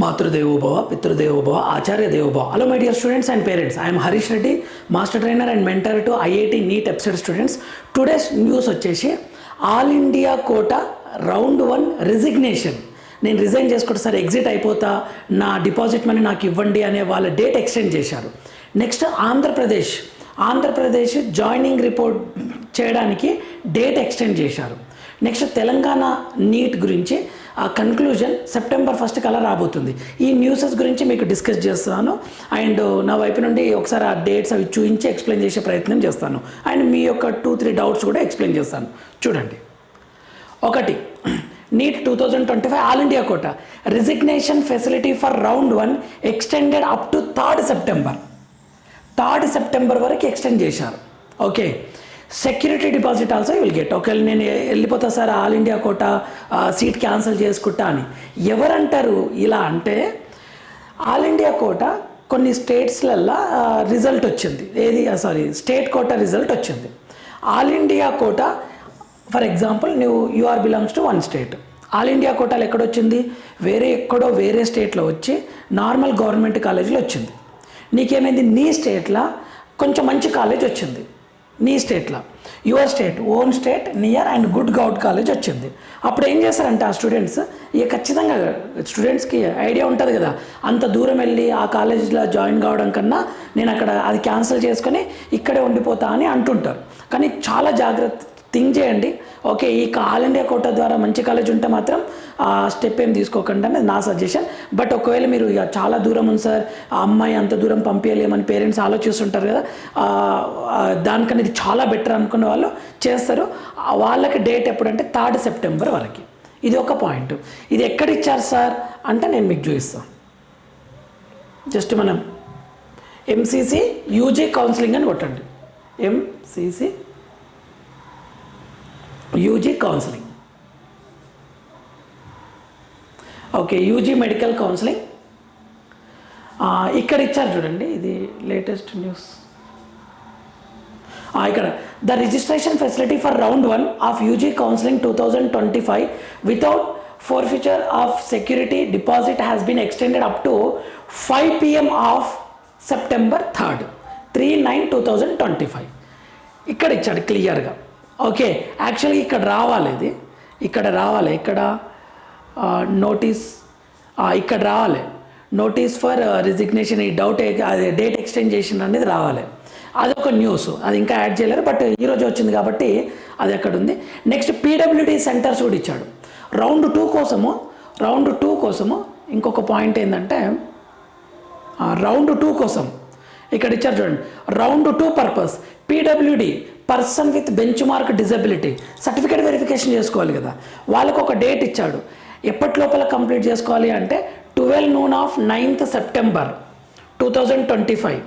మాతృదేవోభవ పితృదేవోభవ ఆచార్య దేవోభవ hello my dear students and parents I'm Harish Reddy master trainer and mentor to IIT NEET EAPCET students today's news వచ్చేసి all India quota round one resignation నేను resign చేసుకుంటే sir exit అయిపోతా నా deposit money నాకు ఇవ్వండి అనే వాళ్ళ date extend చేశారు. Next Andhra Pradesh. Andhra Pradesh joining report చేయడానికి డేట్ ఎక్స్టెండ్ చేశారు. నెక్స్ట్ తెలంగాణ నీట్ గురించి ఆ కన్క్లూజన్ సెప్టెంబర్ ఫస్ట్ కల్లా రాబోతుంది. ఈ న్యూసెస్ గురించి మీకు డిస్కస్ చేస్తాను. అండ్ నా వైపు నుండి ఒకసారి ఆ డేట్స్ అవి చూపించి ఎక్స్ప్లెయిన్ చేసే ప్రయత్నం చేస్తాను. అండ్ మీ యొక్క టూ త్రీ డౌట్స్ కూడా ఎక్స్ప్లెయిన్ చేస్తాను. చూడండి. ఒకటి NEET two thousand twenty five all India quota. Resignation facility for round one extended up to third September third September వరకు ఎక్స్టెండ్ చేశారు. Okay security deposit also will get ఒకవేళ నేను వెళ్ళిపోతా sir all India quota seat cancel చేసుకుంటా అని. ఎవరంటారు ఇలా అంటే all India కోట కొన్ని స్టేట్స్లల్లో రిజల్ట్ వచ్చింది. ఏది సారీ స్టేట్ కోట రిజల్ట్ వచ్చింది. All India quota for example నువ్వు you are belongs to one state all India కోటాలు ఎక్కడొచ్చింది వేరే ఎక్కడో వేరే స్టేట్లో వచ్చి నార్మల్ గవర్నమెంట్ కాలేజీలో వచ్చింది. నీకేమైంది? నీ స్టేట్లో కొంచెం మంచి కాలేజ్ వచ్చింది. నీ స్టేట్లో. Your state own state near and good govt college వచ్చింది. అప్పుడు ఏం చేస్తారంటే ఆ స్టూడెంట్స్? ఇక ఖచ్చితంగా స్టూడెంట్స్కి ఐడియా ఉంటుంది కదా. అంత దూరం వెళ్ళి ఆ కాలేజ్లో జాయిన్ కావడం కన్నా నేను అక్కడ అది క్యాన్సిల్ చేసుకొని ఇక్కడే ఉండిపోతా అని అంటుంటారు. కానీ చాలా జాగ్రత్త థింక్ చేయండి. ఓకే ఈ ఆల్ ఇండియా కోటా ద్వారా మంచి కాలేజ్ ఉంటే మాత్రం ఆ స్టెప్ ఏం తీసుకోకండి అనేది నా సజెషన్ బట్ ఒకవేళ మీరు ఇక చాలా దూరం ఉంది సార్ ఆ అమ్మాయి అంత దూరం పంపించలేమని పేరెంట్స్ ఆలోచిస్తుంటారు కదా దానికన్నా ఇది చాలా బెటర్ అనుకున్న వాళ్ళు చేస్తారు. వాళ్ళకి డేట్ ఎప్పుడంటే థర్డ్ సెప్టెంబర్ వరకు. ఇది ఒక పాయింట్ ఇది ఎక్కడ ఇచ్చారు సార్ అంటే నేను మీకు చూపిస్తాను జస్ట్ మనం ఎంసీసీ యూజీ కౌన్సిలింగ్ అని కొట్టండి. MCC UG counselling. Okay UG medical counselling. ఇక్కడ ఇచ్చారు చూడండి ఇది లేటెస్ట్ న్యూస్. ఇక్కడ the registration facility for round one of UG counselling two thousand twenty five without forfeiture of security deposit has been extended up to five PM of September third three nine two thousand twenty five ఇక్కడ ఇచ్చాడు క్లియర్గా okay యాక్చువల్గా ఇక్కడ రావాలి ఇది ఇక్కడ రావాలి ఇక్కడ నోటీస్ ఇక్కడ రావాలి. నోటీస్ ఫర్ రిజిగ్నేషన్ ఈ డౌట్ అది డేట్ ఎక్స్టెండ్ చేసిన అనేది రావాలి. అదొక న్యూస్ అది ఇంకా యాడ్ చేయలేరు బట్ ఈరోజు వచ్చింది కాబట్టి అది అక్కడ ఉంది. నెక్స్ట్ పీడబ్ల్యూడి సెంటర్స్ కూడా ఇచ్చాడు. రౌండ్ టూ కోసము రౌండ్ టూ కోసము ఇంకొక పాయింట్ ఏంటంటే రౌండ్ టూ కోసం ఇక్కడ ఇచ్చారు చూడండి. Round two purpose PWD person with benchmark disability certificate verification చేసుకోవాలి కదా. వాళ్ళకు ఒక డేట్ ఇచ్చాడు. ఎప్పటి లోపల కంప్లీట్ చేసుకోవాలి అంటే twelve noon of ninth September two thousand twenty five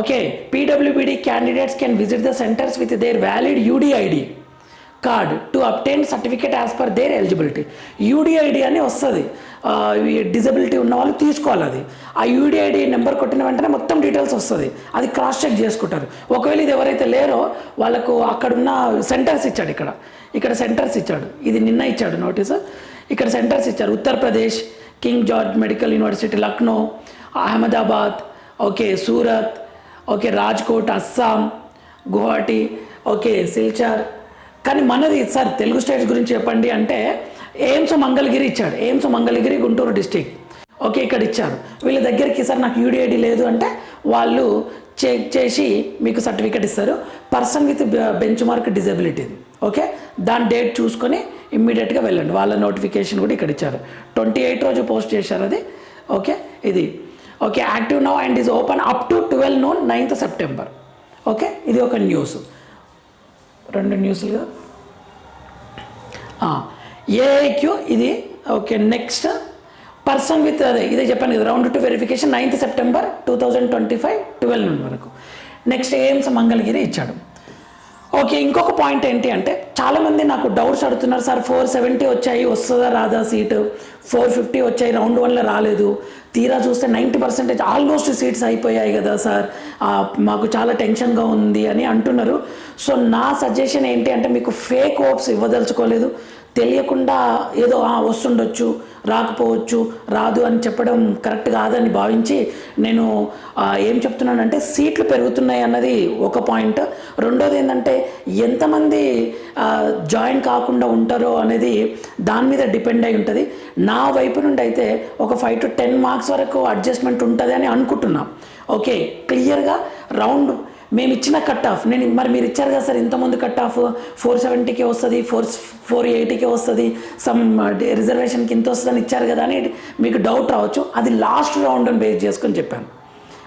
okay పీడబ్ల్యూబీడి candidates can visit the centres with their valid UDID card to obtain certificate as per their eligibility. UDID అని వస్తుంది. డిజబిలిటీ ఉన్న వాళ్ళు తీసుకోవాలి అది. ఆ యూడిఐడి నెంబర్ కొట్టిన వెంటనే మొత్తం డీటెయిల్స్ వస్తుంది. అది క్రాస్ చెక్ చేసుకుంటారు. ఒకవేళ ఇది ఎవరైతే లేరో వాళ్ళకు అక్కడున్న సెంటర్స్ ఇచ్చాడు ఇక్కడ. ఇక్కడ సెంటర్స్ ఇచ్చాడు. ఇది నిన్న ఇచ్చాడు నోటీసు. ఇక్కడ సెంటర్స్ ఇచ్చారు. Uttar Pradesh King George medical university Lucknow Ahmedabad okay Surat okay Rajkot Assam Guwahati okay Silchar కానీ మనది సార్ తెలుగు స్టేట్స్ గురించి చెప్పండి అంటే ఎయిమ్స్ మంగళగిరి ఇచ్చాడు. AIIMS Mangalagiri Guntur district okay ఇక్కడ ఇచ్చారు. వీళ్ళ దగ్గరికి సార్ నాకు యూడిఐడి లేదు అంటే వాళ్ళు చెక్ చేసి మీకు సర్టిఫికేట్ ఇస్తారు. Person with benchmark disability okay? దాని డేట్ చూసుకొని ఇమ్మీడియట్గా వెళ్ళండి. వాళ్ళ నోటిఫికేషన్ కూడా ఇక్కడ ఇచ్చారు. ట్వంటీ ఎయిట్ రోజు పోస్ట్ చేశారు అది. ఓకే? ఇది. Okay active now and is open up to twelve noon ninth September. Okay? ఇది ఒక న్యూస్. రెండు న్యూస్లు కదా? ఏఐక్యూ ఇది ఓకే నెక్స్ట్ పర్సన్ విత్ అదే ఇదే చెప్పాను కదా round two verification ninth September two thousand twenty five twelve నుండి వరకు నెక్స్ట్ ఏఎంస్ మంగళగిరి ఇచ్చాడు. ఓకే ఇంకొక పాయింట్ ఏంటి అంటే చాలామంది నాకు డౌట్స్ అడుగుతున్నారు సార్ ఫోర్ సెవెంటీ వచ్చాయి వస్తుందా రాదా సీటు ఫోర్ ఫిఫ్టీ వచ్చాయి రౌండ్ వన్లో రాలేదు. తీరా చూస్తే నైంటీ పర్సెంటేజ్ ఆల్మోస్ట్ సీట్స్ అయిపోయాయి కదా సార్. మాకు చాలా టెన్షన్గా ఉంది అని అంటున్నారు. సో నా సజెషన్ ఏంటి అంటే మీకు ఫేక్ హోప్స్ ఇవ్వదలుచుకోలేదు. తెలియకుండా ఏదో వస్తుండొచ్చు రాకపోవచ్చు రాదు అని చెప్పడం కరెక్ట్ కాదని భావించి నేను ఏం చెప్తున్నానంటే సీట్లు పెరుగుతున్నాయి అన్నది ఒక పాయింట్ రెండోది ఏంటంటే ఎంతమంది జాయిన్ కాకుండా ఉంటారో అనేది దాని మీద డిపెండ్ అయి ఉంటుంది. నా వైపు నుండి అయితే ఒక ఫైవ్ టు టెన్ మార్క్స్ వరకు అడ్జస్ట్మెంట్ ఉంటుంది అని అనుకుంటున్నాం. ఓకే క్లియర్గా రౌండ్ మేము ఇచ్చిన కట్ ఆఫ్ నేను మరి మీరు ఇచ్చారు కదా సార్ ఇంతమంది కట్ ఆఫ్ ఫోర్ సెవెంటీకి వస్తుంది ఫోర్ ఫోర్ ఎయిటీకి వస్తుంది సమ్ రిజర్వేషన్కి ఇంత వస్తుందని uh, ఇచ్చారు కదా అని మీకు డౌట్ రావచ్చు. అది లాస్ట్ రౌండ్ని బేస్ చేసుకొని చెప్పాను.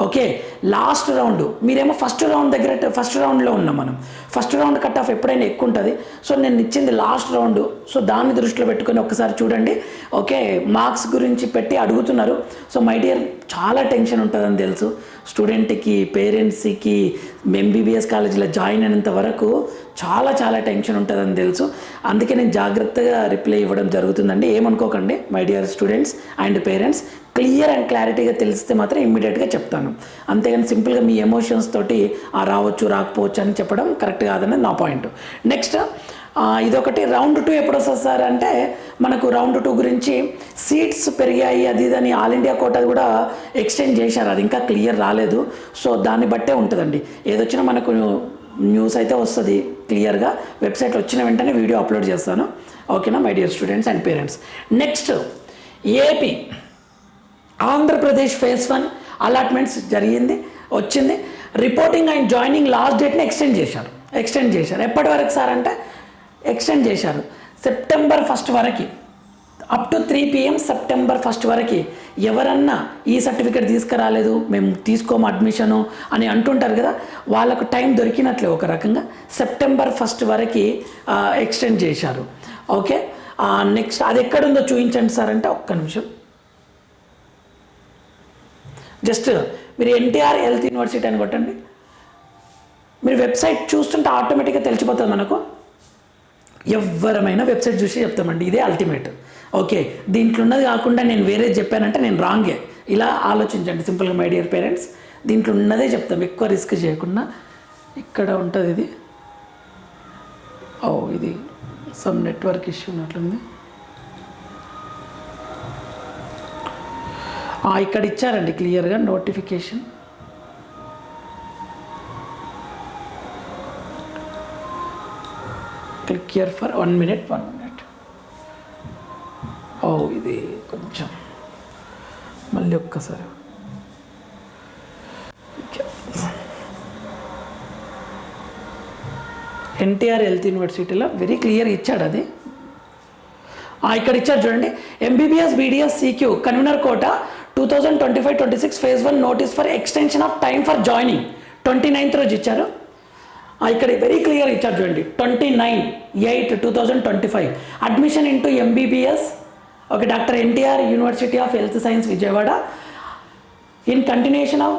Okay last round. మీరేమో ఫస్ట్ రౌండ్ దగ్గర ఫస్ట్ రౌండ్లో ఉన్నాం మనం. ఫస్ట్ రౌండ్ కట్ ఆఫ్ ఎప్పుడైనా ఎక్కువ ఉంటుంది. సో నేను ఇచ్చింది లాస్ట్ రౌండ్. సో దాన్ని దృష్టిలో పెట్టుకొని ఒకసారి చూడండి. ఓకే మార్క్స్ గురించి పెట్టి అడుగుతున్నారు. సో మై డియర్ చాలా టెన్షన్ ఉంటుందని తెలుసు. స్టూడెంట్కి పేరెంట్స్కి ఎంబీబీఎస్ కాలేజీలో జాయిన్ అయినంత వరకు చాలా చాలా టెన్షన్ ఉంటుందని తెలుసు. అందుకే నేను జాగ్రత్తగా రిప్లై ఇవ్వడం జరుగుతుందండి. ఏమనుకోకండి my dear students and parents. Clear and క్లారిటీగా తెలిస్తే మాత్రం ఇమ్మీడియట్గా చెప్తాను. అంతేగాని సింపుల్గా మీ ఎమోషన్స్ తోటి ఆ రావచ్చు రాకపోవచ్చు అని చెప్పడం కరెక్ట్ కాదనేది నా పాయింట్. నెక్స్ట్ ఇదొకటి రౌండ్ టూ ఎప్పుడు వస్తుంది సార్ అంటే మనకు రౌండ్ టూ గురించి సీట్స్ పెరిగాయి అది ఇది అని ఆల్ ఇండియా కోటా కూడా ఎక్స్టెండ్ చేశారు. అది ఇంకా క్లియర్ రాలేదు. సో దాన్ని బట్టే ఉంటుందండి. ఏదొచ్చినా మనకు న్యూస్ అయితే వస్తుంది క్లియర్గా. వెబ్సైట్ వచ్చిన వెంటనే వీడియో అప్లోడ్ చేస్తాను. ఓకేనా my dear students and parents. Next AP. Andhra Pradesh phase one allotments జరిగింది వచ్చింది. రిపోర్టింగ్ అండ్ జాయినింగ్ లాస్ట్ డేట్ని ఎక్స్టెండ్ చేశారు. ఎక్స్టెండ్ చేశారు. ఎప్పటి వరకు సార్ అంటే ఎక్స్టెండ్ చేశారు. సెప్టెంబర్ ఫస్ట్ వరకు. Up to three PM September first వరకు. ఎవరన్నా ఈ సర్టిఫికేట్ తీసుకురాలేదు మేము తీసుకోము అడ్మిషను అని అంటుంటారు కదా వాళ్ళకు టైం దొరికినట్లే ఒక రకంగా సెప్టెంబర్ ఫస్ట్ వరకు ఎక్స్టెండ్ చేశారు. ఓకే? నెక్స్ట్ అది ఎక్కడుందో చూపించండి సార్ అంటే ఒక్క నిమిషం. జస్ట్ మీరు ఎన్టీఆర్ హెల్త్ యూనివర్సిటీ అని కొట్టండి. మీరు వెబ్సైట్ చూస్తుంటే ఆటోమేటిక్గా తెలిసిపోతుంది మనకు. ఎవరమైనా వెబ్సైట్ చూసి చెప్తామండి ఇదే అల్టిమేట్. ఓకే దీంట్లో ఉన్నది కాకుండా నేను వేరే చెప్పానంటే నేను రాంగే. ఇలా ఆలోచించండి సింపుల్గా మై డియర్ పేరెంట్స్. దీంట్లో ఉన్నదే చెప్తాం ఎక్కువ రిస్క్ చేయకుండా. ఇక్కడ ఉంటుంది ఇది. ఓ ఇది సమ్ నెట్వర్క్ ఇష్యూ ఉన్నట్లుంది. ఇక్కడ ఇచ్చారండి క్లియర్గా notification. Click here for one minute one minute. ఓ ఇది కొంచెం మళ్ళీ ఒక్కసారి. ఎన్టీఆర్ హెల్త్ యూనివర్సిటీలో వెరీ క్లియర్ ఇచ్చాడు అది. ఆ, ఇక్కడ ఇచ్చారు చూడండి MBBS BDS CQ convener quota two thousand twenty five twenty six phase one notice for extension of time for joining twenty ninth రోజు ఇచ్చారు. ఇక్కడ వెరీ క్లియర్ ఇచ్చారు చూడండి. Twenty nine eight two thousand twenty five admission into MBBS okay doctor NTR university of health science Vijayawada. In continuation of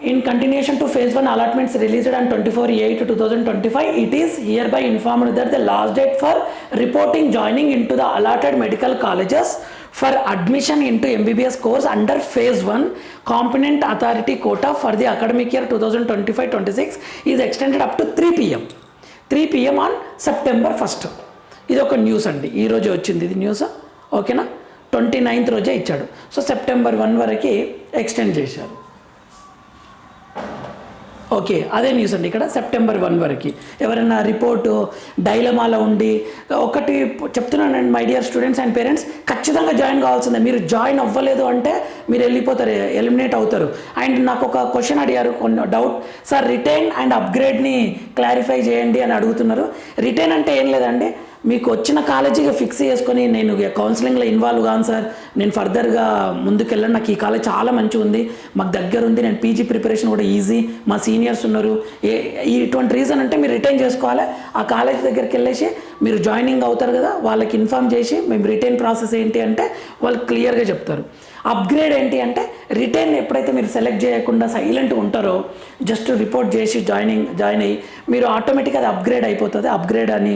in continuation to phase 1 allotments released on 24 8 2025 it is hereby informed that the last date for reporting joining into the allotted medical colleges for admission into mbbs course under phase 1 component authority quota for the academic year 2025 26 is extended up to 3 pm 3 pm on September first ఇది ఒక news అండి ఈరోజు వచ్చింది ఇది news ఓకేనా twenty ninth రోజే ఇచ్చాడు so September one వరకు ఎక్స్టెండ్ చేశారు ఓకే అదే న్యూస్ అండి. ఇక్కడ సెప్టెంబర్ వన్ వరకు. ఎవరైనా రిపోర్టు డైలమాలో ఉండి ఒకటి చెప్తున్నానండి my dear students and parents ఖచ్చితంగా జాయిన్ కావాల్సిందే. మీరు జాయిన్ అవ్వలేదు అంటే మీరు వెళ్ళిపోతారు ఎలిమినేట్ అవుతారు. అండ్ నాకు ఒక క్వశ్చన్ అడిగారు కొన్ని డౌట్ సార్ రిటైన్ అండ్ అప్గ్రేడ్ని క్లారిఫై చేయండి అని అడుగుతున్నారు. రిటైన్ అంటే ఏం లేదండి మీకు వచ్చిన కాలేజీగా ఫిక్స్ చేసుకొని నేను కౌన్సిలింగ్లో ఇన్వాల్వ్ కాను సార్. నేను ఫర్దర్గా ముందుకెళ్ళను. నాకు ఈ కాలేజ్ చాలా మంచిగా ఉంది. మాకు దగ్గర ఉంది. నేను పీజీ ప్రిపరేషన్ కూడా ఈజీ మా సీనియర్స్ ఉన్నారు. ఏ ఇటువంటి రీజన్ అంటే మీరు రిటైన్ చేసుకోవాలి. ఆ కాలేజ్ దగ్గరికి వెళ్ళేసి మీరు జాయినింగ్ అవుతారు కదా. వాళ్ళకి ఇన్ఫామ్ చేసి మేము రిటైన్ ప్రాసెస్ ఏంటి అంటే వాళ్ళు క్లియర్గా చెప్తారు. అప్గ్రేడ్ ఏంటి అంటే రిటర్న్ ఎప్పుడైతే మీరు సెలెక్ట్ చేయకుండా సైలెంట్ ఉంటారో జస్ట్ రిపోర్ట్ చేసి జాయినింగ్ జాయిన్ అయ్యి మీరు ఆటోమేటిక్గా అది అప్గ్రేడ్ అయిపోతుంది. అప్గ్రేడ్ అని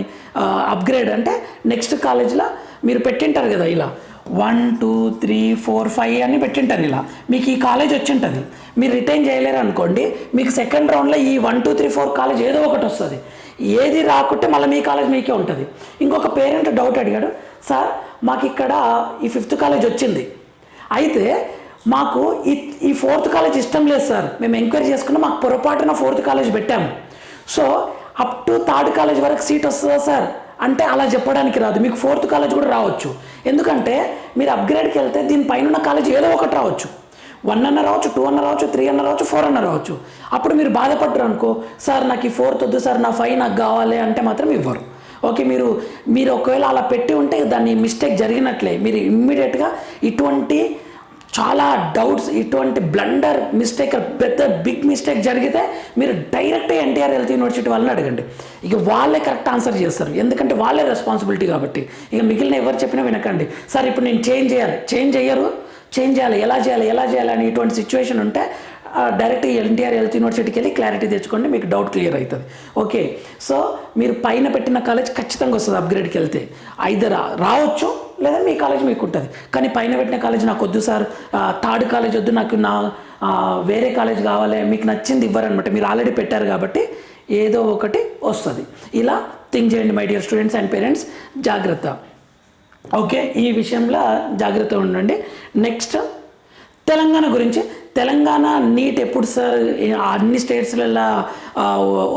అప్గ్రేడ్ అంటే నెక్స్ట్ కాలేజ్లో మీరు పెట్టింటారు కదా ఇలా. One two three four five అని పెట్టింటారు ఇలా. మీకు ఈ కాలేజ్ వచ్చింటుంది. మీరు రిటైన్ చేయలేరు అనుకోండి మీకు సెకండ్ రౌండ్లో ఈ one two three four college ఏదో ఒకటి వస్తుంది. ఏది రాకుంటే మళ్ళీ మీ కాలేజ్ మీకే ఉంటుంది. ఇంకొక పేరెంట్ డౌట్ అడిగాడు సార్ మాకు ఇక్కడ ఈ ఫిఫ్త్ కాలేజ్ వచ్చింది. అయితే మాకు ఈ ఈ ఫోర్త్ కాలేజ్ ఇష్టం లేదు సార్. మేము ఎంక్వైరీ చేసుకున్నాం మాకు పొరపాటున ఫోర్త్ కాలేజ్ పెట్టాము. So up to third college వరకు సీట్ వస్తుందా సార్? అంటే అలా చెప్పడానికి రాదు. మీకు ఫోర్త్ కాలేజ్ కూడా రావచ్చు. ఎందుకంటే మీరు అప్గ్రేడ్కి వెళ్తే దీనిపైన ఉన్న కాలేజ్ ఏదో ఒకటి రావచ్చు. వన్ అన్న రావచ్చు టూ అన్న రావచ్చు త్రీ అన్న రావచ్చు ఫోర్ అన్న రావచ్చు. అప్పుడు మీరు బాధపడ్డారు అనుకో సార్ నాకు ఈ ఫోర్త్ వద్దు సార్ నా ఫైవ్ నాకు కావాలి అంటే మాత్రం ఇవ్వరు. ఓకే మీరు మీరు ఒకవేళ అలా పెట్టి ఉంటే దాన్ని మిస్టేక్ జరిగినట్లే. మీరు ఇమ్మీడియట్గా ఇటువంటి చాలా డౌట్స్ ఇటువంటి బ్లండర్ మిస్టేక్ పెద్ద బిగ్ మిస్టేక్ జరిగితే మీరు డైరెక్ట్ ఎన్టీఆర్ హెల్త్ యూనివర్సిటీ వాళ్ళని అడగండి. ఇక వాళ్ళే కరెక్ట్ ఆన్సర్ చేస్తారు. ఎందుకంటే వాళ్ళే రెస్పాన్సిబిలిటీ కాబట్టి. ఇక మిగిలిన ఎవరు చెప్పినా వినకండి. సార్ ఇప్పుడు నేను చేంజ్ చేయాలి. చేంజ్ చేయరు చేంజ్ చేయాలి. ఎలా చేయాలి? ఎలా చేయాలి? అని ఇటువంటి సిచ్యువేషన్ ఉంటే డైరెక్ట్ ఎన్టీఆర్ హెల్త్ యూనివర్సిటీకి వెళ్ళి క్లారిటీ తెచ్చుకోండి మీకు డౌట్ క్లియర్ అవుతుంది. ఓకే సో మీరు పైన పెట్టిన కాలేజ్ ఖచ్చితంగా వస్తుంది అప్గ్రేడ్కి వెళ్తే. ఐదర్ రావచ్చు లేదా మీ కాలేజ్ మీకు ఉంటుంది. కానీ పైన పెట్టిన కాలేజ్ నాకు వద్దు సార్ థర్డ్ కాలేజ్ వద్దు నాకు నా వేరే కాలేజ్ కావాలి మీకు నచ్చింది ఇవ్వరనమాట. మీరు ఆల్రెడీ పెట్టారు కాబట్టి ఏదో ఒకటి వస్తుంది. ఇలా థింక్ చేయండి my dear students and parents జాగ్రత్త. ఓకే ఈ విషయంలో జాగ్రత్త ఉండండి. నెక్స్ట్ తెలంగాణ గురించి తెలంగాణ నీట్ ఎప్పుడు సార్? అన్ని స్టేట్స్లలో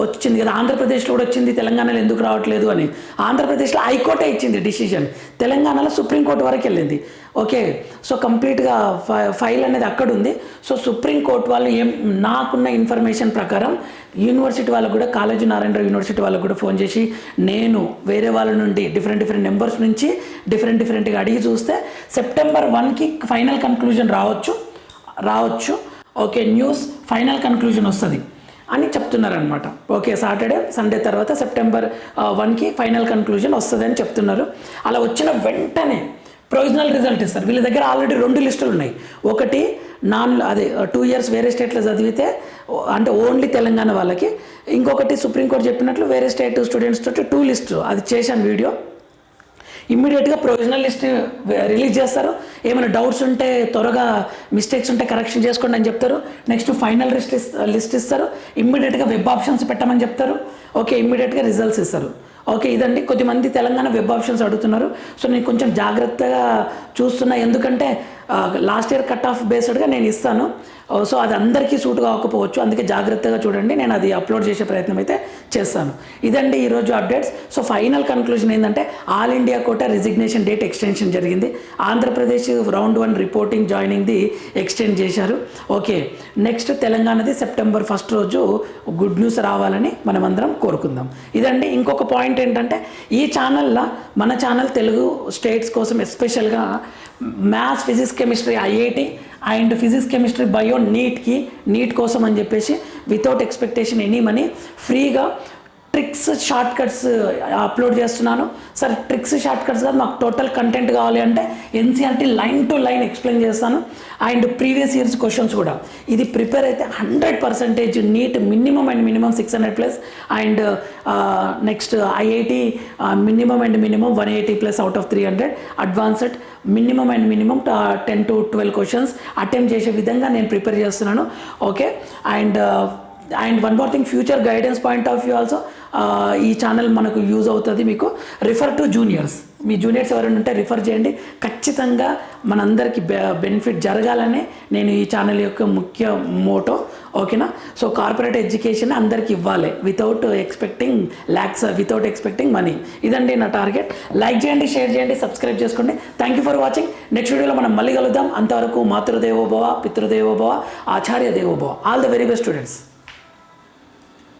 వచ్చింది కదా. ఆంధ్రప్రదేశ్లో కూడా వచ్చింది తెలంగాణలో ఎందుకు రావట్లేదు అని. ఆంధ్రప్రదేశ్లో హైకోర్టే ఇచ్చింది డిసిషన్. తెలంగాణలో సుప్రీంకోర్టు వరకు వెళ్ళింది. ఓకే. సో కంప్లీట్గా ఫై- ఫైల్ అనేది అక్కడ ఉంది సో సుప్రీంకోర్టు వాళ్ళు ఏం నాకున్న ఇన్ఫర్మేషన్ ప్రకారం యూనివర్సిటీ వాళ్ళకు కూడా కాలేజీ నారాయణ యూనివర్సిటీ వాళ్ళకు కూడా ఫోన్ చేసి నేను వేరే వాళ్ళ నుండి డిఫరెంట్ డిఫరెంట్ నెంబర్స్ నుంచి డిఫరెంట్ డిఫరెంట్గా అడిగి చూస్తే సెప్టెంబర్ వన్కి ఫైనల్ కన్క్లూజన్ రావచ్చు. రావచ్చు. ఓకే న్యూస్ ఫైనల్ కన్క్లూజన్ వస్తుంది అని చెప్తున్నారనమాట ఓకే సాటర్డే సండే తర్వాత సెప్టెంబర్ వన్కి ఫైనల్ కన్క్లూజన్ వస్తుంది అని చెప్తున్నారు. అలా వచ్చిన వెంటనే ప్రొవిజనల్ రిజల్ట్ ఇస్తారు. వీళ్ళ దగ్గర ఆల్రెడీ రెండు లిస్టులు ఉన్నాయి. ఒకటి నాన్ అదే టూ ఇయర్స్ వేరే స్టేట్లో చదివితే అంటే ఓన్లీ తెలంగాణ వాళ్ళకి. ఇంకొకటి సుప్రీంకోర్టు చెప్పినట్లు వేరే స్టేట్ స్టూడెంట్స్ తోటి టూ లిస్ట్ అది చేశాను వీడియో. ఇమ్మీడియట్గా ప్రొవిజనల్ లిస్ట్ రిలీజ్ చేస్తారు. ఏమైనా డౌట్స్ ఉంటే త్వరగా మిస్టేక్స్ ఉంటే కరెక్షన్ చేసుకోండి అని చెప్తారు. నెక్స్ట్ ఫైనల్ లిస్ట్ లిస్ట్ ఇస్తారు. ఇమ్మీడియట్గా వెబ్ ఆప్షన్స్ పెట్టమని చెప్తారు. ఓకే ఇమ్మీడియట్గా రిజల్ట్స్ ఇస్తారు. ఓకే ఇదండి. కొద్దిమంది తెలంగాణ వెబ్ ఆప్షన్స్ అడుగుతున్నారు. సో నేను కొంచెం జాగ్రత్తగా చూస్తున్నా. ఎందుకంటే లాస్ట్ ఇయర్ కట్ ఆఫ్ బేస్డ్గా నేను ఇస్తాను. సో అది అందరికీ సూట్ కాకపోవచ్చు. అందుకే జాగ్రత్తగా చూడండి. నేను అది అప్లోడ్ చేసే ప్రయత్నం అయితే చేస్తాను. ఇదండి ఈరోజు అప్డేట్స్ సో ఫైనల్ కన్క్లూజన్ ఏంటంటే all India quota resignation date extension జరిగింది. ఆంధ్రప్రదేశ్ రౌండ్ వన్ రిపోర్టింగ్ జాయినింగ్ది ఎక్స్టెండ్ చేశారు. ఓకే నెక్స్ట్ తెలంగాణది సెప్టెంబర్ ఫస్ట్ రోజు గుడ్ న్యూస్ రావాలని మనమందరం కోరుకుందాం. ఇదండి ఇంకొక పాయింట్ ఏంటంటే ఈ ఛానల్లో మన ఛానల్ తెలుగు స్టేట్స్ కోసం ఎస్పెషల్గా maths physics chemistry IIT and physics chemistry bio నీట్కి NEET కోసం అని చెప్పేసి వితౌట్ ఎక్స్పెక్టేషన్ ఎనీ మనీ ఫ్రీగా ట్రిక్స్ షార్ట్ కట్స్ అప్లోడ్ చేస్తున్నాను. సార్ ట్రిక్స్ షార్ట్ కట్స్ కాదు మాకు టోటల్ కంటెంట్ కావాలి అంటే NCERT line to line explain చేస్తాను. అండ్ ప్రీవియస్ ఇయర్స్ క్వశ్చన్స్ కూడా. ఇది ప్రిపేర్ అయితే hundred percentage NEET minimum and minimum six hundred plus. And next IIT minimum and minimum one eighty plus out of three hundred. Advanced minimum and minimum ten to twelve questions attempt చేసే విధంగా నేను prepare చేస్తున్నాను. Okay? And and one more thing future guidance point of view also ఈ channel మనకు use అవుతుంది మీకు. Refer to juniors మీ juniors ఎవరైనా ఉంటే రిఫర్ చేయండి. ఖచ్చితంగా మనందరికీ బె బెనిఫిట్ జరగాలనే నేను ఈ ఛానల్ యొక్క ముఖ్య మోటో. ఓకేనా సో కార్పొరేట్ ఎడ్యుకేషన్ అందరికి ఇవ్వాలి. Without expecting lakhs without expecting money ఇదండి నా టార్గెట్ లైక్ చేయండి షేర్ చేయండి సబ్స్క్రైబ్ చేసుకోండి. Thank you for watching next వీడియోలో మనం మళ్ళీ కలుద్దాం. అంతవరకు మాతృదేవోభవ పితృదేవోభవ ఆచార్య దేవోభవ all the very best students